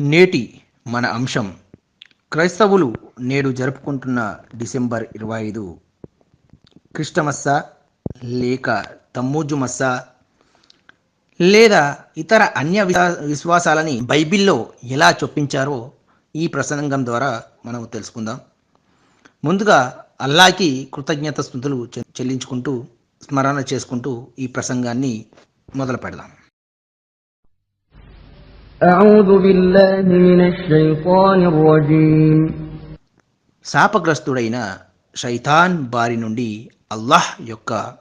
నేటి మన అంశం క్రైస్తవులు నేడు జరుపుకుంటున్న డిసెంబర్ ఇరవై ఐదు. క్రిస్టమస్సా లేక తమ్మూజు మస్సా లేదా ఇతర అన్య విశ్వాసాలని బైబిల్లో ఎలా చొప్పించారో ఈ ప్రసంగం ద్వారా మనం తెలుసుకుందాం. ముందుగా అల్లాకి కృతజ్ఞత స్థుతులు చె- చెల్లించుకుంటూ స్మరణ చేసుకుంటూ ఈ ప్రసంగాన్ని మొదలు పెడదాం శాపగ్రస్తుడైన శైతాన్ బారి నుండి అల్లాహ్ యొక్క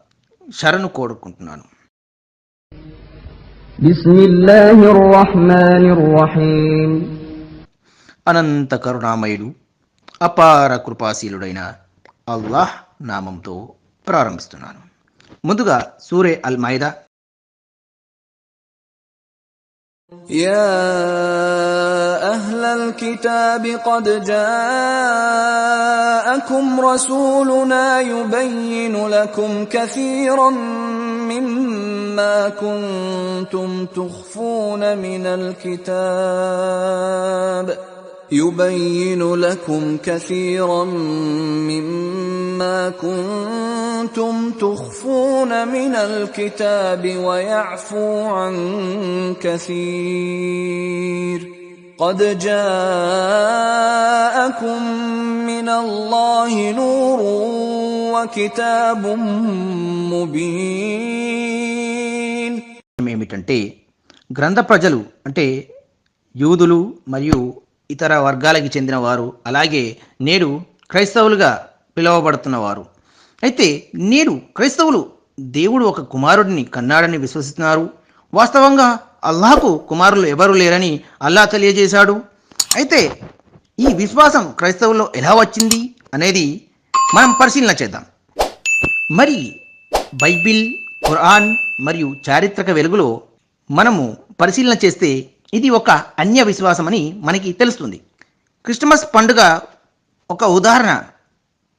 శరణు కోరుకుంటున్నాను. అనంత కరుణామయుడు అపార కృపాశీలుడైన అల్లాహ్ నామంతో ప్రారంభిస్తున్నాను. ముందుగా సూరే అల్ మైదా يا أهل الكتاب قد جاءكم رسولنا يبين لكم كثيرا مما كنتم تخفون من الكتاب. يبين لكم كثيرا مما كنتم تخفون من الكتاب ويعفو عن كثير قد جاءكم من الله نور وكتاب مبين ఏమిటంటే గ్రంథ ప్రజలు అంటే యూదులు మరియు ఇతర వర్గాలకి చెందిన వారు అలాగే నేడు క్రైస్తవులుగా పిలువబడుతున్న వారు. అయితే నేడు క్రైస్తవులు దేవుడు ఒక కుమారుడిని కన్నాడని విశ్వసిస్తున్నారు. వాస్తవంగా అల్లాహకు కుమారులు ఎవరు లేరని అల్లా తెలియజేశాడు. అయితే ఈ విశ్వాసం క్రైస్తవుల్లో ఎలా వచ్చింది అనేది మనం పరిశీలన చేద్దాం. మరి బైబిల్ ఖురాన్ మరియు చారిత్రక వెలుగులో మనము పరిశీలన చేస్తే ఇది ఒక అన్య విశ్వాసమని మనకి తెలుస్తుంది. క్రిస్టమస్ పండుగ ఒక ఉదాహరణ.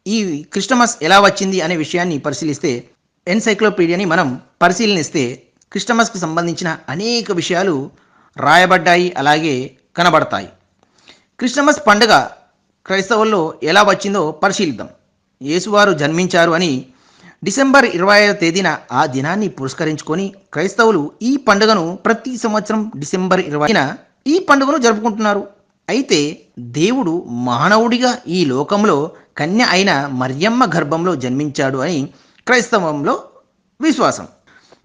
ఈ క్రిస్టమస్ ఎలా వచ్చింది అనే విషయాన్ని పరిశీలిస్తే ఎన్సైక్లోపీడియాని మనం పరిశీలనిస్తే క్రిస్టమస్కు సంబంధించిన అనేక విషయాలు రాయబడ్డాయి అలాగే కనబడతాయి. క్రిస్టమస్ పండుగ క్రైస్తవుల్లో ఎలా వచ్చిందో పరిశీలిద్దాం. యేసువారు జన్మించారు అని డిసెంబర్ ఇరవై తేదీన ఆ దినాన్ని పురస్కరించుకొని క్రైస్తవులు ఈ పండుగను ప్రతి సంవత్సరం డిసెంబర్ ఇరవైన ఈ పండుగను జరుపుకుంటున్నారు. అయితే దేవుడు మానవుడిగా ఈ లోకంలో కన్య అయిన మరియమ్మ గర్భంలో జన్మించాడు అని క్రైస్తవంలో విశ్వాసం.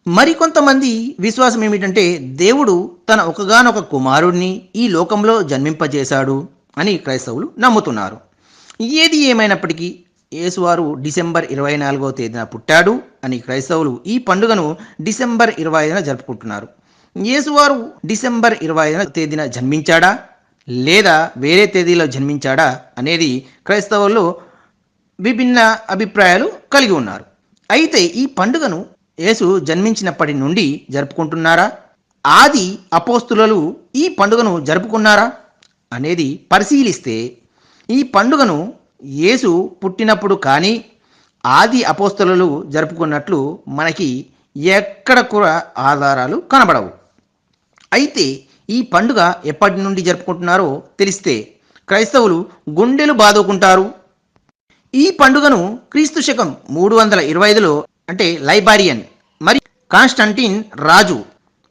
మరికొంతమంది విశ్వాసం ఏమిటంటే దేవుడు తన ఒకగానొక కుమారుడిని ఈ లోకంలో జన్మింపజేశాడు అని క్రైస్తవులు నమ్ముతున్నారు. ఏది ఏమైనప్పటికీ యేసువారు డిసెంబర్ ఇరవై నాలుగో తేదీన పుట్టాడు అని క్రైస్తవులు ఈ పండుగను డిసెంబర్ ఇరవై ఐదున జరుపుకుంటున్నారు. యేసువారు డిసెంబర్ ఇరవై ఐదున తేదీన జన్మించాడా? లేదా వేరే తేదీలో జన్మించాడా? అనేది క్రైస్తవులు విభిన్న అభిప్రాయాలు కలిగి ఉన్నారు. అయితే ఈ పండుగను యేసు జన్మించినప్పటి నుండి జరుపుకుంటున్నారా? ఆది అపోస్తులలు ఈ పండుగను జరుపుకున్నారా? అనేది పరిశీలిస్తే ఈ పండుగను యేసు పుట్టినప్పుడు కానీ ఆది అపోస్తలు జరుపుకున్నట్లు మనకి ఎక్కడ కూడా ఆధారాలు కనబడవు. అయితే ఈ పండుగ ఎప్పటి నుండి జరుపుకుంటున్నారో తెలిస్తే క్రైస్తవులు గుండెలు బాదుకుంటారు. ఈ పండుగను క్రీస్తు శకం మూడు వందల ఇరవై ఐదులో అంటే లైబారియన్ మరి కాన్స్టంటిన్ రాజు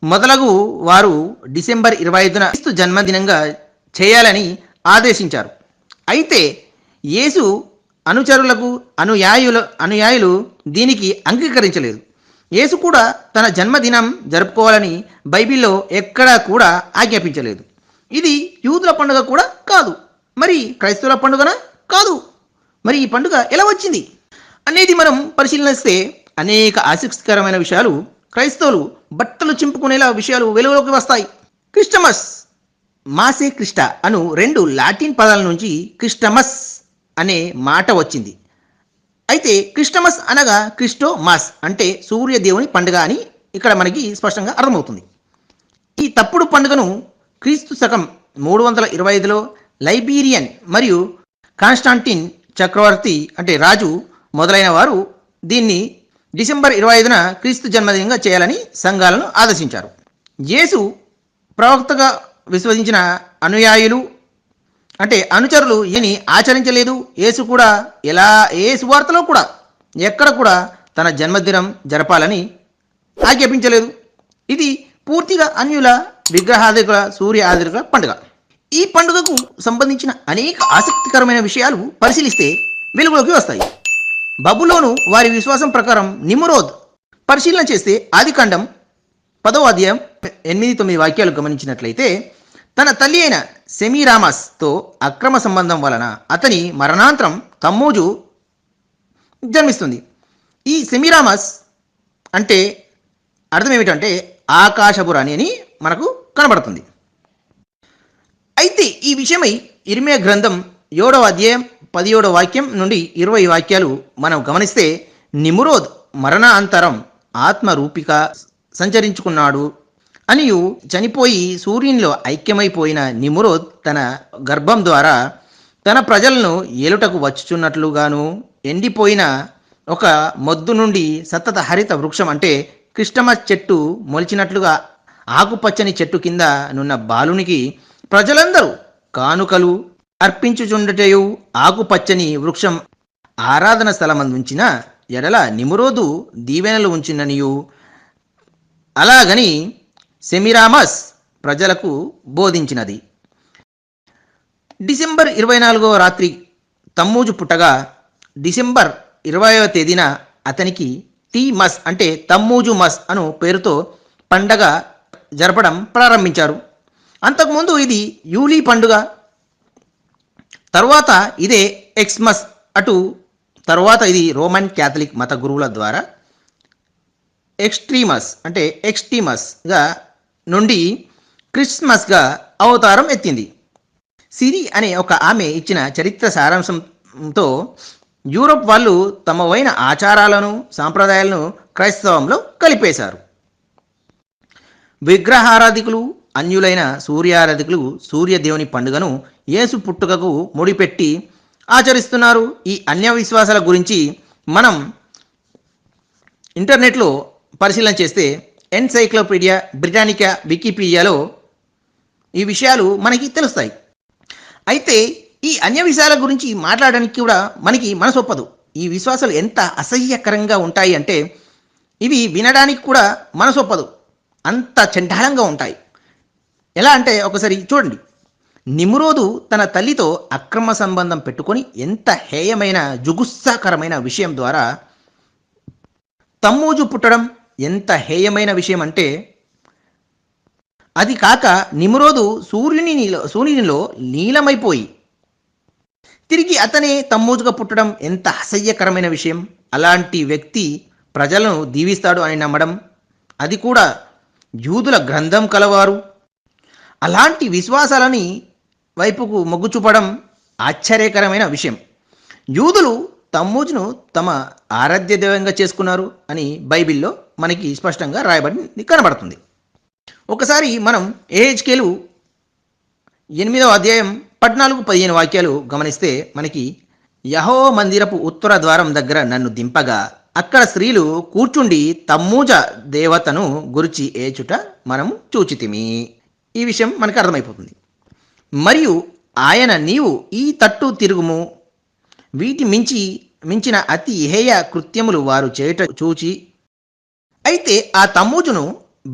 మొదలగు వారు డిసెంబర్ ఇరవై ఐదున క్రీస్తు జన్మదినంగా చేయాలని ఆదేశించారు. అయితే యేసు అనుచరులకు అనుయాయుల అనుయాయులు దీనికి అంగీకరించలేదు. యేసు కూడా తన జన్మదినం జరుపుకోవాలని బైబిల్లో ఎక్కడా కూడా ఆజ్ఞాపించలేదు. ఇది యూదుల పండుగ కూడా కాదు. మరి క్రైస్తవుల పండుగన? కాదు. మరి ఈ పండుగ ఎలా వచ్చింది? అనేది మనం పరిశీలనిస్తే అనేక ఆసక్తికరమైన విషయాలు క్రైస్తవులు బట్టలు చింపుకునేలా విషయాలు వెలుగులోకి వస్తాయి. క్రిస్టమస్ మాసే క్రిస్ట అను రెండు లాటిన్ పదాల నుంచి క్రిస్టమస్ అనే మాట వచ్చింది. అయితే క్రిస్టమస్ అనగా క్రిస్టో మాస్ అంటే సూర్యదేవుని పండుగ అని ఇక్కడ మనకి స్పష్టంగా అర్థమవుతుంది. ఈ తప్పుడు పండుగను క్రీస్తు శకం మూడు వందల ఇరవై ఐదులో లైబీరియన్ మరియు కాన్స్టాంటిన్ చక్రవర్తి అంటే రాజు మొదలైన వారు దీన్ని డిసెంబర్ ఇరవై ఐదున క్రీస్తు జన్మదినంగా చేయాలని సంఘాలను ఆదేశించారు. యేసు ప్రవక్తగా విశ్వసించిన అనుయాయులు అంటే అనుచరులు ఈయని ఆచరించలేదు. యేసు కూడా ఎలా ఏ సువార్తలో కూడా ఎక్కడ కూడా తన జన్మదినం జరపాలని ఆజ్ఞాపించలేదు. ఇది పూర్తిగా అన్యుల విగ్రహాదికుల సూర్య ఆదికుల పండుగ. ఈ పండుగకు సంబంధించిన అనేక ఆసక్తికరమైన విషయాలు పరిశీలిస్తే వెలుగులోకి వస్తాయి. బబులోను వారి విశ్వాసం ప్రకారం నిమురోద్ పరిశీలన చేస్తే ఆదికాండం పదవ అధ్యాయం ఎనిమిది తొమ్మిది వాక్యాలు గమనించినట్లయితే తన తల్లి అయిన సెమీరామస్తో అక్రమ సంబంధం వలన అతని మరణాంతరం తమ్మోజు జన్మిస్తుంది. ఈ సెమీరామస్ అంటే అర్థం ఏమిటంటే ఆకాశపురాణి అని మనకు కనబడుతుంది. అయితే ఈ విషయమై ఇరిమే గ్రంథం ఏడవ అధ్యాయం పదిహేడవ వాక్యం నుండి ఇరవై వాక్యాలు మనం గమనిస్తే నిమురోద్ మరణాంతరం ఆత్మరూపిక సంచరించుకున్నాడు అనియు చనిపోయి సూర్యునిలో ఐక్యమైపోయిన నిమురోద్ తన గర్భం ద్వారా తన ప్రజలను ఏలుటకు వచ్చుచున్నట్లుగాను ఎండిపోయిన ఒక మొద్దు నుండి సతత హరిత వృక్షం అంటే క్రిస్టమస్ చెట్టు మొలిచినట్లుగా ఆకుపచ్చని చెట్టు కింద నున్న బాలునికి ప్రజలందరూ కానుకలు అర్పించుచుండటయు ఆకుపచ్చని వృక్షం ఆరాధన స్థలమందుంచిన ఎడల నిమురోదు దీవెనలు ఉంచిననియు. అలాగని సెమిరామస్ ప్రజలకు బోధించినది. డిసెంబర్ ఇరవై నాలుగవ రాత్రి తమ్మూజు పుట్టగా డిసెంబర్ ఇరవైవ తేదీన అతనికి తీ మస్ అంటే తమ్మూజు మస్ అను పేరుతో పండగ జరపడం ప్రారంభించారు. అంతకుముందు ఇది యూలీ పండుగ తర్వాత ఇదే ఎక్స్మస్ అటు తర్వాత ఇది రోమన్ క్యాథలిక్ మత గురువుల ద్వారా ఎక్స్ట్రీమస్ అంటే ఎక్స్ట్రీమస్గా నుండి క్రిస్మస్గా అవతారం ఎత్తింది. సిరి అనే ఒక ఆమె ఇచ్చిన చరిత్ర సారాంశంతో యూరోప్ వాళ్ళు తమవైన ఆచారాలను సాంప్రదాయాలను క్రైస్తవంలో కలిపేశారు. విగ్రహారాధికులు అన్యులైన సూర్యారాధికులు సూర్యదేవుని పండుగను యేసు పుట్టుకకు ముడిపెట్టి ఆచరిస్తున్నారు. ఈ అన్య విశ్వాసాల గురించి మనం ఇంటర్నెట్లో పరిశీలన చేస్తే ఎన్సైక్లోపీడియా బ్రిటానికా వికీపీడియాలో ఈ విషయాలు మనకి తెలుస్తాయి. అయితే ఈ అన్య విషయాల గురించి మాట్లాడడానికి కూడా మనకి మనసొప్పదు ఈ విశ్వాసాలు ఎంత అసహ్యకరంగా ఉంటాయి అంటే ఇవి వినడానికి కూడా మనసొప్పదు అంత చండాలంగా ఉంటాయి. ఎలా అంటే ఒకసారి చూడండి. నిమ్రోదు తన తల్లితో అక్రమ సంబంధం పెట్టుకొని ఎంత హేయమైన జుగుస్సాకరమైన విషయం ద్వారా తమ్మూజు పుట్టడం ఎంత హేయమైన విషయం అంటే అది కాక నిమ్రోదు సూర్యుని నీలో సూర్యునిలో నీలమైపోయి తిరిగి అతనే తమ్మూజుగా పుట్టడం ఎంత అసహ్యకరమైన విషయం. అలాంటి వ్యక్తి ప్రజలను దీవిస్తాడు అని నమ్మడం అది కూడా యూదుల గ్రంథం కలవారు. అలాంటి విశ్వాసాలని వైపుకు మొగ్గు చూపడం ఆశ్చర్యకరమైన విషయం. యూదులు తమ్మూజును తమ ఆరాధ్య దైవంగా చేసుకున్నారు అని బైబిల్లో మనకి స్పష్టంగా రాయబడి కనబడుతుంది. ఒకసారి మనం ఏహెచ్కేలు ఎనిమిదవ అధ్యాయం పద్నాలుగు పదిహేను వాక్యాలు గమనిస్తే మనకి యహో మందిరపు ఉత్తర ద్వారం దగ్గర నన్ను దింపగా అక్కడ స్త్రీలు కూర్చుండి తమ్మూజ దేవతను గురించి ఏచుట మనము చూచితిమి. ఈ విషయం మనకు అర్థమైపోతుంది. మరియు ఆయన నీవు ఈ తట్టు తిరుగుము వీటి మించి మించిన అతి హేయ కృత్యములు వారు చేయుట చూచి అయితే ఆ తమ్మూజును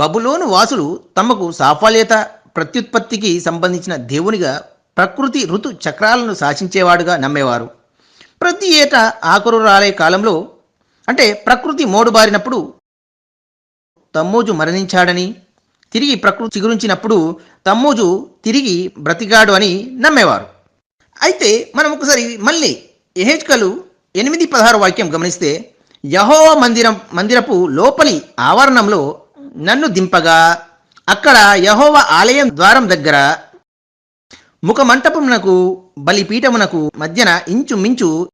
బబులోను వాసులు తమకు సాఫల్యత ప్రత్యుత్పత్తికి సంబంధించిన దేవునిగా ప్రకృతి ఋతు చక్రాలను శాసించేవాడుగా నమ్మేవారు. ప్రతి ఏటా ఆకురు రాలే కాలంలో అంటే ప్రకృతి మోడుబారినప్పుడు తమ్మూజు మరణించాడని తిరిగి ప్రకృతి చిగురించినప్పుడు తమ్మూజు తిరిగి బ్రతికాడు అని నమ్మేవారు. అయితే మనం ఒకసారి మళ్ళీ ఎహెచ్కలు ఎనిమిది పదహారు వాక్యం గమనిస్తే యహోవ మందిరం మందిరపు లోపలి ఆవరణంలో నన్ను దింపగా అక్కడ యహోవ ఆలయం ద్వారం దగ్గర ముఖమంటపమునకు బలిపీఠమునకు మధ్యన ఇంచుమించు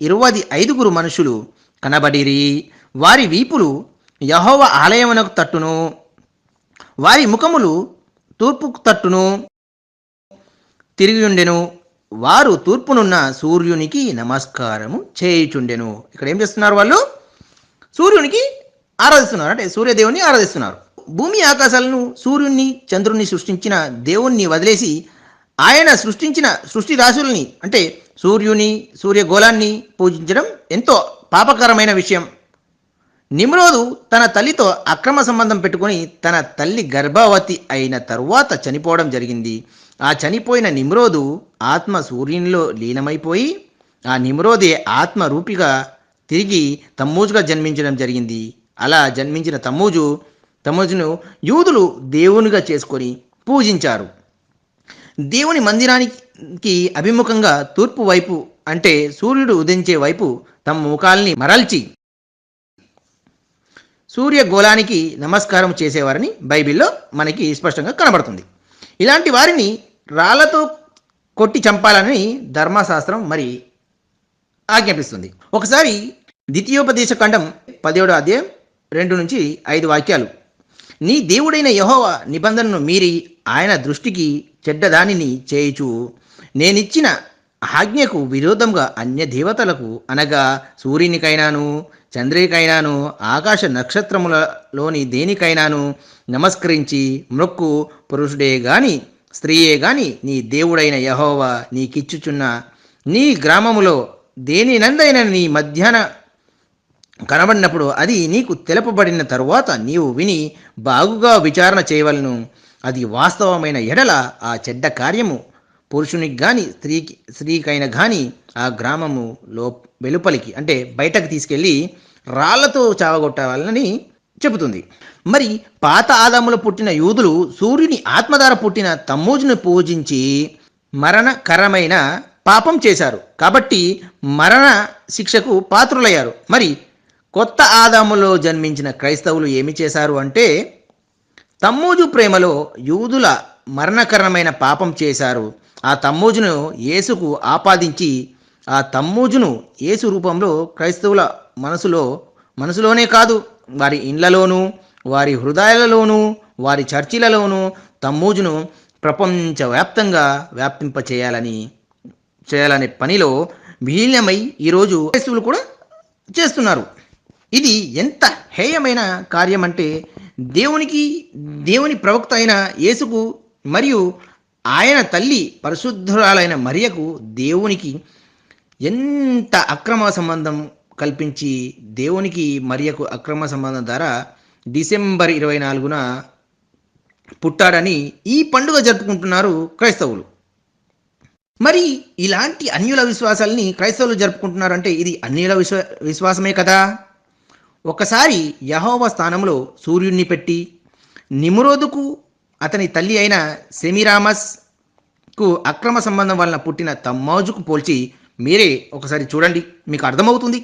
ఇరువది ఐదుగురు మనుషులు కనబడిరి. వారి వీపులు యహోవ ఆలయమునకు తట్టును. వారి ముఖములు తూర్పుకు తట్టును. తిరిగియుండెను వారు తూర్పునున్న సూర్యునికి నమస్కారము చేయుచుండెను. ఇక్కడ ఏం చేస్తున్నారు వాళ్ళు? సూర్యునికి ఆరాధిస్తున్నారు. అంటే సూర్యదేవుని ఆరాధిస్తున్నారు. భూమి ఆకాశాలను సూర్యుణ్ణి చంద్రుణ్ణి సృష్టించిన దేవుణ్ణి వదిలేసి ఆయన సృష్టించిన సృష్టి రాశుల్ని అంటే సూర్యుని సూర్యగోళాన్ని పూజించడం ఎంతో పాపకరమైన విషయం. నిమ్రోదు తన తల్లితో అక్రమ సంబంధం పెట్టుకొని తన తల్లి గర్భవతి అయిన తరువాత చనిపోవడం జరిగింది. ఆ చనిపోయిన నిమ్రోదు ఆత్మ సూర్యునిలో లీనమైపోయి ఆ నిమ్రోదే ఆత్మరూపిగా తిరిగి తమ్మూజుగా జన్మించడం జరిగింది. అలా జన్మించిన తమ్మూజు తమ్మూజును యూదులు దేవునిగా చేసుకొని పూజించారు. దేవుని మందిరానికి అభిముఖంగా తూర్పు వైపు అంటే సూర్యుడు ఉదయించే వైపు తమ ముఖాల్ని మరల్చి సూర్యగోళానికి నమస్కారం చేసేవారని బైబిల్లో మనకి స్పష్టంగా కనబడుతుంది. ఇలాంటి వారిని రాళ్ళతో కొట్టి చంపాలని ధర్మశాస్త్రం మరి ఆజ్ఞాపిస్తుంది. ఒకసారి ద్వితీయోపదేశ ఖండం పదిహేడో అధ్యాయం రెండు నుంచి ఐదు వాక్యాలు. నీ దేవుడైన యహోవ నిబంధనను మీరి ఆయన దృష్టికి చెడ్డదానిని చేయుచు నేనిచ్చిన ఆజ్ఞకు విరోధంగా అన్య దేవతలకు అనగా సూర్యునికైనాను చంద్రునికైనాను ఆకాశ నక్షత్రములలోని దేనికైనాను నమస్కరించి మృక్కు పురుషుడే గాని స్త్రీయే గాని నీ దేవుడైన యహోవ నీకిచ్చుచున్న నీ గ్రామములో దేనినందైన నీ మధ్యాహ్న కనబడినప్పుడు అది నీకు తెలపబడిన తరువాత నీవు విని బాగుగా విచారణ చేయవలను. అది వాస్తవమైన ఎడల ఆ చెడ్డ కార్యము. పురుషునికి గాని స్త్రీకి స్త్రీకైనా గాని ఆ గ్రామము లో వెలుపలికి అంటే బయటకు తీసుకెళ్ళి రాళ్ళతో చావగొట్టాలని చెబుతుంది. మరి పాత ఆదాములో పుట్టిన యూదులు సూర్యుని ఆత్మధార పుట్టిన తమ్మూజును పూజించి మరణకరమైన పాపం చేశారు. కాబట్టి మరణ శిక్షకు పాత్రులయ్యారు. మరి కొత్త ఆదాములో జన్మించిన క్రైస్తవులు ఏమి చేశారు అంటే తమ్మూజు ప్రేమలో యూదుల మరణకరమైన పాపం చేశారు. ఆ తమ్మూజును యేసుకు ఆపాదించి ఆ తమ్మూజును యేసు రూపంలో క్రైస్తవుల మనసులో మనసులోనే కాదు వారి ఇండ్లలోనూ వారి హృదయాలలోనూ వారి చర్చిలలోనూ తమ్మూజును ప్రపంచవ్యాప్తంగా వ్యాపింపచేయాలని చేయాలనే పనిలో విలీనమై ఈరోజు క్రైస్తవులు కూడా చేస్తున్నారు. ఇది ఎంత హేయమైన కార్యం అంటే దేవునికి దేవుని ప్రవక్త అయిన యేసుకు మరియు ఆయన తల్లి పరిశుద్ధురాలైన మరియకు దేవునికి ఎంత అక్రమ సంబంధం కల్పించి దేవునికి మరియకు అక్రమ సంబంధం ద్వారా డిసెంబర్ ఇరవై నాలుగున పుట్టాడని ఈ పండుగ జరుపుకుంటున్నారు క్రైస్తవులు. మరి ఇలాంటి అన్యుల విశ్వాసాలని క్రైస్తవులు జరుపుకుంటున్నారంటే ఇది అన్యుల విశ్వ విశ్వాసమే కదా? ఒకసారి యహోవ స్థానంలో సూర్యుడిని పెట్టి నిమురోదుకు అతని తల్లి అయిన సెమిరామస్కు అక్రమ సంబంధం వలన పుట్టిన తమ్మోజుకు పోల్చి మీరే ఒకసారి చూడండి మీకు అర్థమవుతుంది.